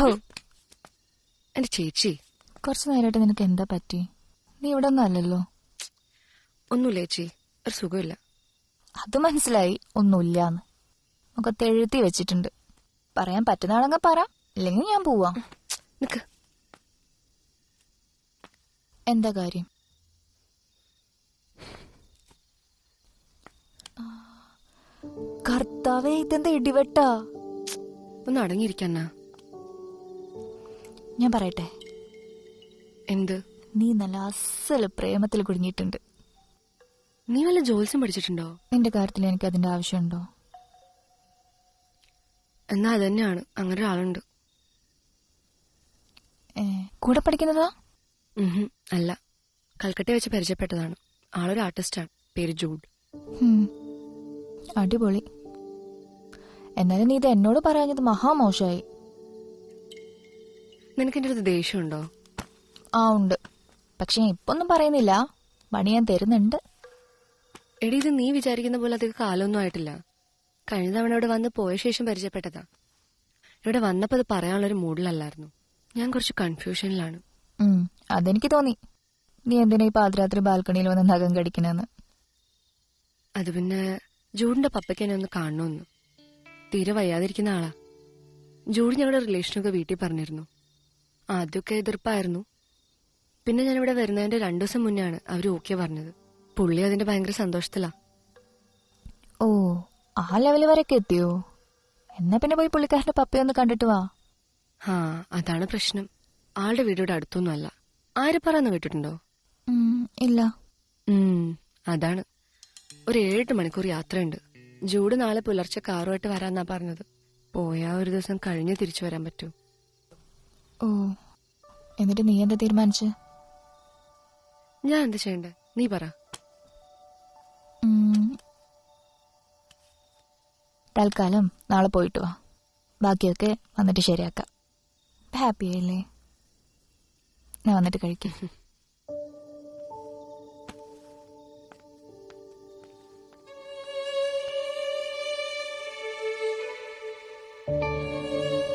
ഹോ. എന്റെ ചേച്ചി കുറച്ചു നേരമായിട്ട് നിനക്ക് എന്താ പറ്റി? നീ ഇവിടെ ഒന്നും അല്ലല്ലോ. ഒന്നുമില്ല ചേച്ചി ഒരു സുഖമില്ല. അത് മനസ്സിലായി ഒന്നുമില്ലാന്ന്. മുഖത്ത് എഴുതി വെച്ചിട്ടുണ്ട്. പറയാൻ പറ്റുന്നതാണെങ്കിൽ പറ ഇല്ലെങ്കിൽ ഞാൻ പോവാം. നിക്ക്. എന്താ കാര്യം? കർത്താവേ ഇതെന്താ ഇടിവെട്ടാ? ഒന്ന് അടങ്ങിയിരിക്കാന്നാ ഞാൻ പറയട്ടെ? എന്ത്? നീ നല്ല അസൽ പ്രേമത്തിൽ കുടുങ്ങിയിട്ടുണ്ട്. നീ വല്ല ജോത്സ്യം പഠിച്ചിട്ടുണ്ടോ? നിന്റെ കാര്യത്തിൽ എനിക്ക് അതിന്റെ ആവശ്യമുണ്ടോ? എന്നാ അതന്നെയാണ് അങ്ങനെ ഒരാളുണ്ട്. കൂടെ പഠിക്കുന്നതോ? അല്ല. കൽക്കട്ട വെച്ച് പരിചയപ്പെട്ടതാണ്. ആളൊരു ആർട്ടിസ്റ്റാണ്. പേര് ജൂഡ്. അടിപൊളി. എന്നാലും നീ ഇത് എന്നോട് പറയാഞ്ഞത് മഹാമോശമായി. നിനക്ക് എന്റെ അടുത്ത് ദേഷ്യമുണ്ടോ? ആ ഉണ്ട്. പക്ഷെ ഇപ്പൊന്നും പറയുന്നില്ല. പണി ഞാൻ തരുന്നുണ്ട്. എടി ഇത് നീ വിചാരിക്കുന്ന പോലെ അധികം കാലമൊന്നും ആയിട്ടില്ല. കഴിഞ്ഞ തവണ ഇവിടെ വന്ന് പോയ ശേഷം പരിചയപ്പെട്ടതാ. ഇവിടെ വന്നപ്പോൾ അത് പറയാനുള്ളൊരു മൂഡിലല്ലായിരുന്നു. ഞാൻ കുറച്ച് കൺഫ്യൂഷനിലാണ്. അതെനിക്ക് തോന്നി. നീ എന്തിനാ ഈ പാതിരാത്രി ബാൽക്കണിയിൽ വന്ന് നഖം കടിക്കണെന്ന്? അത് പിന്നെ ജൂഡിന്റെ പപ്പയ്ക്ക് എന്നെ ഒന്ന് കാണണമെന്ന് തീരെ വയ്യാതിരിക്കുന്ന ആളാ. ജൂഡ് ഞങ്ങളുടെ റിലേഷനൊക്കെ വീട്ടിൽ പറഞ്ഞിരുന്നു. ആദ്യമൊക്കെ എതിർപ്പായിരുന്നു. പിന്നെ ഞാൻ ഇവിടെ വരുന്നതിന്റെ രണ്ടു ദിവസം മുന്നേ ആണ് അവർ ഓക്കെ പറഞ്ഞത്. പുള്ളി അതിന്റെ ഭയങ്കര സന്തോഷത്തിലാ. ഓ ആ ലെവൽ വരെയൊക്കെ എത്തിയോ? എന്നാ പിന്നെ പോയി പുള്ളിക്കാരന്റെ പപ്പയൊന്ന് കണ്ടിട്ട് വാ. ആ അതാണ് പ്രശ്നം. ആളുടെ വീടിവിടെ അടുത്തൊന്നും അല്ല. ആര്യപ്പാറന്ന് കേട്ടിട്ടുണ്ടോ? ഇല്ല. അതാണ്. ഒരു ഏഴെട്ട് മണിക്കൂർ യാത്രയുണ്ട്. ജൂഡ് നാളെ പുലർച്ചെ കാറുമായിട്ട് വരാന്നാ പറഞ്ഞത്. പോയാ ഒരു ദിവസം കഴിഞ്ഞ് തിരിച്ചു വരാൻ പറ്റൂ. ഓ എന്നിട്ട് നീ എന്താ തീരുമാനിച്ച്? ഞാൻ എന്ത് ചെയ്യണ്ടേ? നീ പറ. തൽക്കാലം നാളെ പോയിട്ട് വാ. ബാക്കിയൊക്കെ വന്നിട്ട് ശരിയാക്കാം. ഹാപ്പി ആയില്ലേ? ഞാൻ വന്നിട്ട് കഴിക്കാം.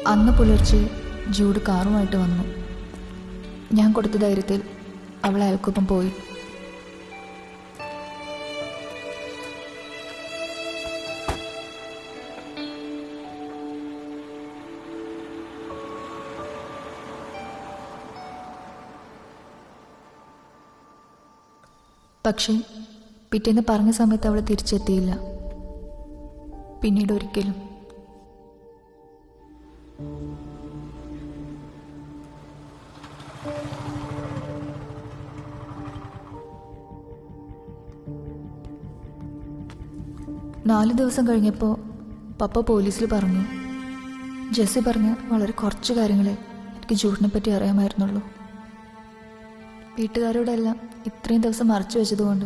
അന്ന് പുലർച്ചെ ജൂഡ് കാറുമായിട്ട് വന്നു. ഞാൻ കൊടുത്ത ധൈര്യത്തിൽ അവൾ അയാൾക്കൊപ്പം പോയി. പക്ഷേ പിറ്റേന്ന് പറഞ്ഞ സമയത്ത് അവൾ തിരിച്ചെത്തിയില്ല. പിന്നീട് ഒരിക്കലും നാല് ദിവസം കഴിഞ്ഞപ്പോൾ പപ്പ പോലീസിൽ പറഞ്ഞു. ജെസ്സി പറഞ്ഞ വളരെ കുറച്ച് കാര്യങ്ങളെ എനിക്ക് ജൂഷിനെ പറ്റി അറിയാമായിരുന്നുള്ളൂ. വീട്ടുകാരോടെല്ലാം ഇത്രയും ദിവസം മറച്ചു വെച്ചതുകൊണ്ട്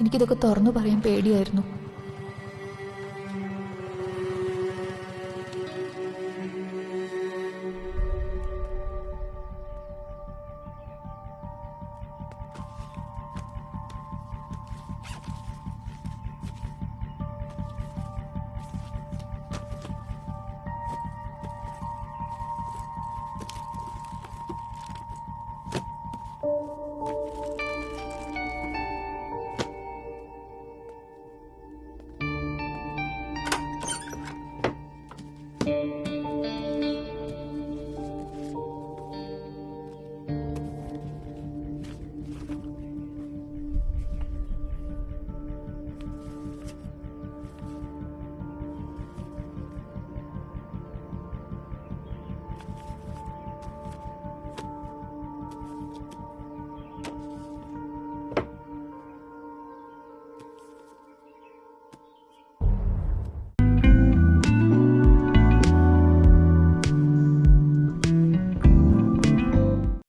എനിക്കിതൊക്കെ തുറന്നു പറയാൻ പേടിയായിരുന്നു.